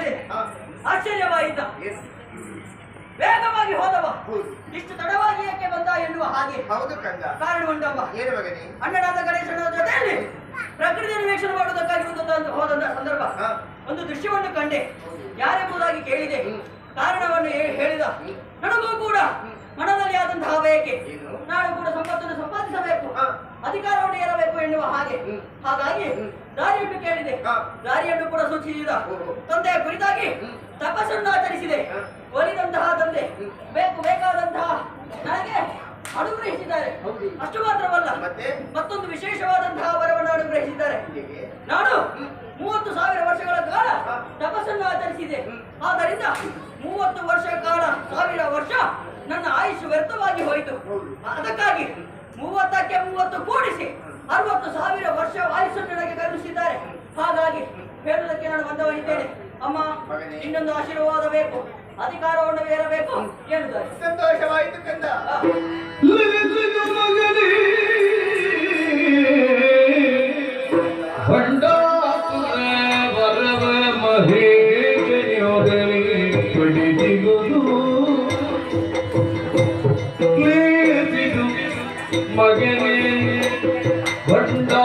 ಕೇಳಿದೆ ಹಾ. ಆಶ್ಚರ್ಯವಾಯಿತ. ವೇಗವಾಗಿ ಹೋದವ. ಇಷ್ಟು ತಡವಾಗಿ ಯಾಕೆ ಬಂದ ಎನ್ನುವ ಹಾಗೆ. ಹೌದು ಕಾರಣ ಉಂಟವ ಏನು ಮಗನೇ? ಅಣ್ಣನಾದ ಗಣೇಶನ ಜೊತೆಯಲ್ಲಿ ಪ್ರಕೃತಿಯನ್ನು ವೀಕ್ಷಣೆ ಮಾಡುವುದಕ್ಕಾಗಿ ಒಂದು ಹೋದಂತ ಸಂದರ್ಭ. ಹಾ. ಒಂದು ದೃಶ್ಯವನ್ನು ಕಂಡೆ. ಯಾರೆಂಬುದಾಗಿ ಕೇಳಿದೆ. ಕಾರಣವನ್ನು ಹೇಳಿದ. ನನಗೂ ಕೂಡ. ಮನದಲ್ಲಿ ಬಯಕೆ? ನಾನು ಕೂಡ ಸಂಪತ್ತನ್ನು ಸಂಪಾದಿಸಬೇಕು. ಅಧಿಕಾರವನ್ನು ಏರಬೇಕು ಎನ್ನುವ ಹಾಗೆ ಹಾಗಾಗಿ. ದಾರಿಯನ್ನು ಕೇಳಿದೆ. ದಾರಿಯನ್ನು ಕೂಡ ಸೂಚಿಸಿದ. ತಂದೆಯ ಕುರಿತಾಗಿ. ತಪಸ್ಸನ್ನು ಆಚರಿಸಿದೆ ಒಲಿದಂತಹ ತಂದೆ ಬೇಕು ಬೇಕಾದಂತಹ ನನಗೆ ಅನುಗ್ರಹಿಸಿದ್ದಾರೆ. ಅಷ್ಟು ಮಾತ್ರವಲ್ಲ ಮತ್ತೆ ಮತ್ತೊಂದು ವಿಶೇಷವಾದಂತಹ ವರವನ್ನು ಅನುಗ್ರಹಿಸಿದ್ದಾರೆ ನಾನು. ಮೂವತ್ತು ಸಾವಿರ ವರ್ಷಗಳ ಕಾಲ. ತಪಸ್ಸನ್ನು ಆಚರಿಸಿದೆ ಆದ್ದರಿಂದ ಮೂವತ್ತು ವರ್ಷ ಕಾಲ ಸಾವಿರ ವರ್ಷ ನನ್ನ ಆಯುಷ್ ವ್ಯರ್ಥವಾಗಿ ಹೋಯಿತು. ಹೌದು. ಅದಕ್ಕಾಗಿ ಮೂವತ್ತಕ್ಕೆ ಮೂವತ್ತು ಕೂಡಿಸಿ ಅರವತ್ತು ಸಾವಿರ ವರ್ಷ ಆಯುಷನ್ನು ನನಗೆ ಕರುಣಿಸಿದ್ದಾರೆ. ಹಾಗಾಗಿ ಹೇಳುವುದಕ್ಕೆ ನಾನು ಬಂದವನಿದ್ದೇನೆ. ಅಮ್ಮ ಇನ್ನೊಂದು ಆಶೀರ್ವಾದ ಬೇಕು. ಅಧಿಕಾರವನ್ನು ಏರಬೇಕು ಹೇಳುತ್ತಾರೆ. ಸಂತೋಷವಾಯಿತು ಕಂದ. ಮಗನೇ ಭಂಡಾಸುರ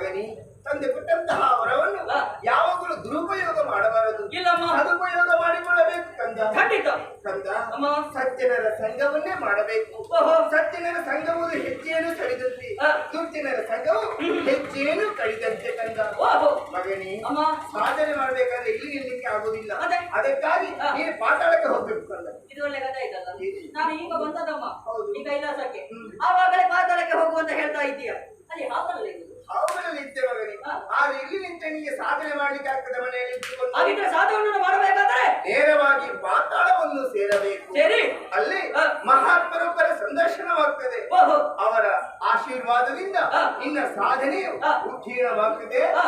ಮಗನಿ ತಂದೆ ಕೊಟ್ಟಂತಹ ವರವನ್ನು. ಯಾವಾಗಲೂ ದುರುಪಯೋಗ ಮಾಡಬಾರದು. ಇಲ್ಲಮ್ಮ. ಸದುಪಯೋಗ ಮಾಡಿಕೊಳ್ಳಬೇಕು ಕಂದ. ಖಂಡಿತ. ಕಂದ ಅಮ್ಮ. ಸಜ್ಜನರ ಸಂಘವನ್ನೇ ಮಾಡಬೇಕು. ಓಹೋ. ಸಜ್ಜನರ ಸಂಘವು ಹೆಜ್ಜೆಯನ್ನು ಕಡಿದಂತೆ ಆ. ದುರ್ಜನರ ಸಂಘವು ಹೆಚ್ಚೇನು ಕಡಿದಂತೆ ಕಂದ. ಓಹೋ. ಮಗನಿ ಅಮ್ಮ. ಸಾಧನೆ ಮಾಡ್ಬೇಕಾದ್ರೆ ಇಲ್ಲಿ ನಿಲ್ಲಕ್ಕೆ ಆಗುದಿಲ್ಲ ಅದೇ. ಅದಕ್ಕಾಗಿ. ನೀನು ಪಾತಾಳಕ್ಕೆ ಹೋಗ್ಬೇಕು ಕಂದ. ಇದು ಒಳ್ಳೆ ಕಥೆ ಇದಲ್ಲ ನಾನು ಈಗ ಬಂದದಮ್ಮ ಹೌದು. ಈ ಕೈಲಾಸಕ್ಕೆ. ಆವಾಗಲೇ ಪಾತಾಳಕ್ಕೆ ಹೋಗುವಂತ ಹೇಳ್ತಾ ಇದ್ದೀಯ. ಅಲ್ಲಿ ಹಾಕಲ್ಲ ಇದು ಅವುಗಳಲ್ಲಿ ಇದ್ದೆ ಮಗನಿ ಆ. ಆದ್ರೆ ಇಲ್ಲಿ ನಿಂತ ನಿಮಗೆ ಸಾಧನೆ ಮಾಡ್ಲಿಕ್ಕೆ ಆಗ್ತದೆ ಮನೆಯಲ್ಲಿ ಹಾಗಿದ್ರೆ ಸಾಧವನ್ನು ಮಾಡಬೇಕಾದ್ರೆ ನೇರವಾಗಿ ಪಾತಾಳವನ್ನು ಸೇರಬೇಕು ಸರಿ ಅಲ್ಲಿ. ಮಹಾತ್ಮರೊಬ್ಬರ ಸಂದರ್ಶನವಾಗ್ತದೆ ಅವರ ಆಶೀರ್ವಾದದಿಂದ. ನಿನ್ನ ಸಾಧನೆಯು. ಉತ್ತೀರ್ಣವಾಗ್ತದೆ ಆ.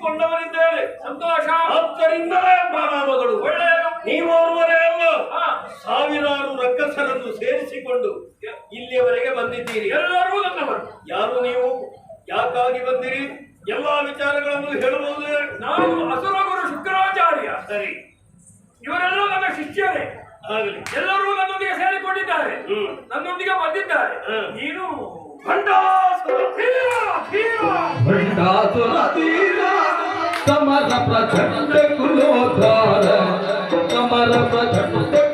ಹಾಗೆ ಅರ್ಥೈಸಿಕೊಂಡವರಿದ್ದೇವೆ ಸಂತೋಷ ಹತ್ತರಿಂದಲೇ ಪ್ರಣಾಮಗಳು ಒಳ್ಳೆಯದು ನೀವೋರ್ವರೇ ಅಲ್ಲ. ಸಾವಿರಾರು ರಕ್ಕಸರನ್ನು ಸೇರಿಸಿಕೊಂಡು ಇಲ್ಲಿಯವರೆಗೆ ಬಂದಿದ್ದೀರಿ. ಎಲ್ಲರೂ ನನ್ನವರು ಯಾರು ನೀವು? ಯಾಕಾಗಿ ಬಂದಿರಿ? ಎಲ್ಲಾ ವಿಚಾರಗಳನ್ನು ಹೇಳುವುದು ನಾನು ಅಸುರಗುರು ಶುಕ್ರಾಚಾರ್ಯ. ಸರಿ. ಇವರೆಲ್ಲ ನನ್ನ ಶಿಷ್ಯರೇ. ಆಗಲಿ. ಎಲ್ಲರೂ ನನ್ನೊಂದಿಗೆ ಸೇರಿಕೊಂಡಿದ್ದಾರೆ. ಹ್ಮ್. ನನ್ನೊಂದಿಗೆ ಬಂದಿದ್ದಾರೆ. ನೀನು ಭಂಡಾಸುರ. ತೀರ ಭಂಡಾಸುರ ಸಮರ ಪ್ರಚಂಡ ಕುಲೋದ್ಧಾರ ಸಮರ ಪ್ರಚಂಡ ಕುಲೋದ್ಧಾರ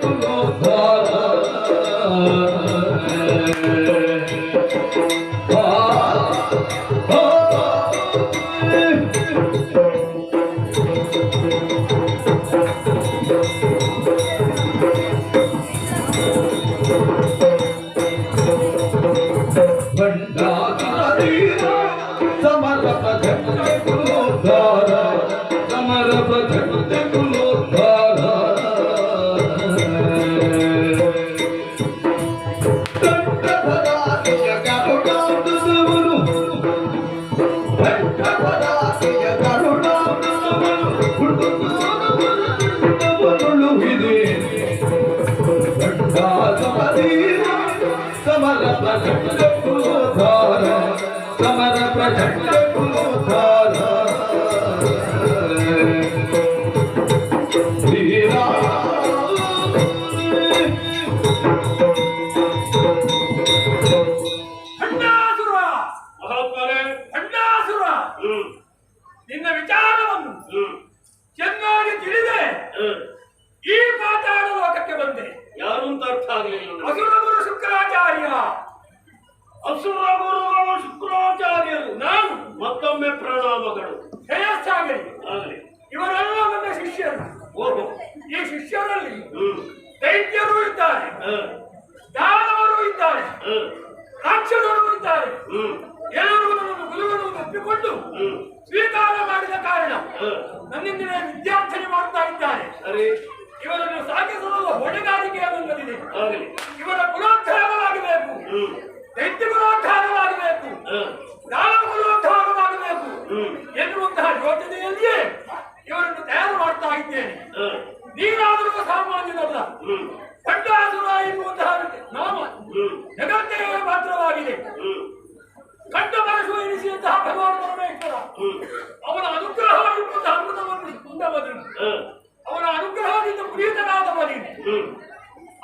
ಆಗಲಿಲ್ಲ ಅಸುರಗುರು ಶುಕ್ರಾಚಾರ್ಯ. ಅಸುರ ಗುರುಗಳು ಶುಕ್ರಾಚಾರ್ಯರು. ನಾನು ಮತ್ತೊಮ್ಮೆ ಪ್ರಣಾಮಗಳು. ಶ್ರೇಯಸ್ಸಾಗಲಿ. ಆಗಲಿ. ಇವರೆಲ್ಲ ನನ್ನ ಶಿಷ್ಯರು. ಓಹೋ. ಈ ಶಿಷ್ಯರಲ್ಲಿ ದೈತ್ಯರು ಇದ್ದಾರೆ. ದಾನವರು ಇದ್ದಾರೆ. ರಾಕ್ಷಸರು ಇದ್ದಾರೆ. ಹ್ಮ್. ಎಲ್ಲರೂ ಗುರುಗಳು ಒಪ್ಪಿಕೊಂಡು ಸ್ವೀಕಾರ ಮಾಡಿದ ಕಾರಣ ಹ, ನನ್ನಿಂದಲೇ ವಿದ್ಯಾರ್ಥನೆ ಮಾಡ್ತಾ ಇದ್ದಾರೆ. ಇವರನ್ನು ಸಾಗಿಸಲು ಹೊಣೆಗಾರಿಕೆ ನನ್ನದಿದೆ ಆಗಲಿ. ಇವರ ಗುಣೋದ್ಧಾರವಾಗಬೇಕು. ದೈತ್ಯ ಕುಲೋದ್ಧಾರವಾಗಬೇಕು ಹ, ದಾನ ಕುಲೋದ್ಧಾರವಾಗಬೇಕು ಹ್ಮ್. ಎನ್ನುವಂತಹ ಯೋಚನೆಯಲ್ಲಿಯೇ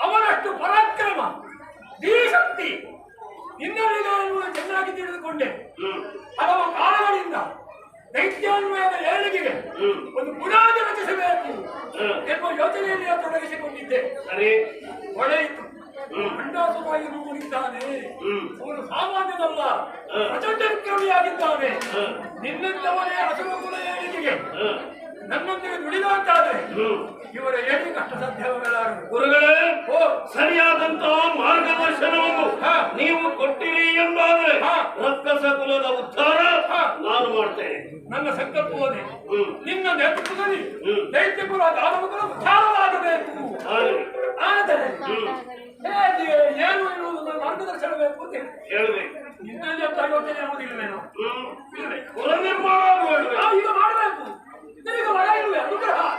ಅವನಷ್ಟು ಪರಾಕ್ರಮ ಶಕ್ತಿ ನಿನ್ನಲ್ಲಿ ಚೆನ್ನಾಗಿ ತಿಳಿದುಕೊಂಡೆ. ಹಲವು ಕಾಲಗಳಿಂದ ದೈತ್ಯಾನ್ವಯದ ಏಳಿಗೆಗೆ ಒಂದು ಬುನಾದಿ ರಚಿಸಬೇಕು ಎಂಬ ಯೋಚನೆಯಲ್ಲಿ ತೊಡಗಿಸಿಕೊಂಡಿದ್ದೆ. ಖಂಡಾಸುರಾಯನು ಕುಣಿತಾನೆ ಹ್ಮ್. ಅವನು ಸಾಮಾನ್ಯನಲ್ಲ ಹ. ಪ್ರಚಂಡ ವಿಕ್ರಮಿಯಾಗಿದ್ದಾನೆ. ನಿನ್ನಂತವನೇ ಅಸುರ ಕುಲ ಏಳಿಗೆಗೆ ನಮ್ಮೊಂದಿಗೆ ನುಡಿದಂತಾದ್ರೆ ಇವರ ಏನು ಕಷ್ಟ ಗುರುಗಳೇ ಓ ಸರಿಯಾದಂತಹ ಮಾರ್ಗದರ್ಶನವನ್ನು ನೀವು ಕೊಟ್ಟಿರಿ ಎಂಬಾದ್ರೆ ರಕ್ಕಸ ಕುಲದ ಉದ್ಧಾರ ನಾನು ಮಾಡ್ತೇನೆ. ನನ್ನ ಸಂಕಲ್ಪವನ್ನೇ ನಿನ್ನ ನೇತೃತ್ವದಲ್ಲಿ ದೈತ್ಯ ಕುಲ ದಾನವಗಳ ಉದ್ಧಾರವಾಗಬೇಕು. ಆದರೆ ಏನು ಎನ್ನುವುದು ಮಾರ್ಗದರ್ಶನ ಬೇಕು ಅಂತ ಹೇಳಿದೆ. ನಿನ್ನಲ್ಲಿ ಯೋಚನೆ ಆಗುವುದಿಲ್ಲ ನಾನು. ಈಗ ಮಾಡಬೇಕು. 誰か笑えるやるから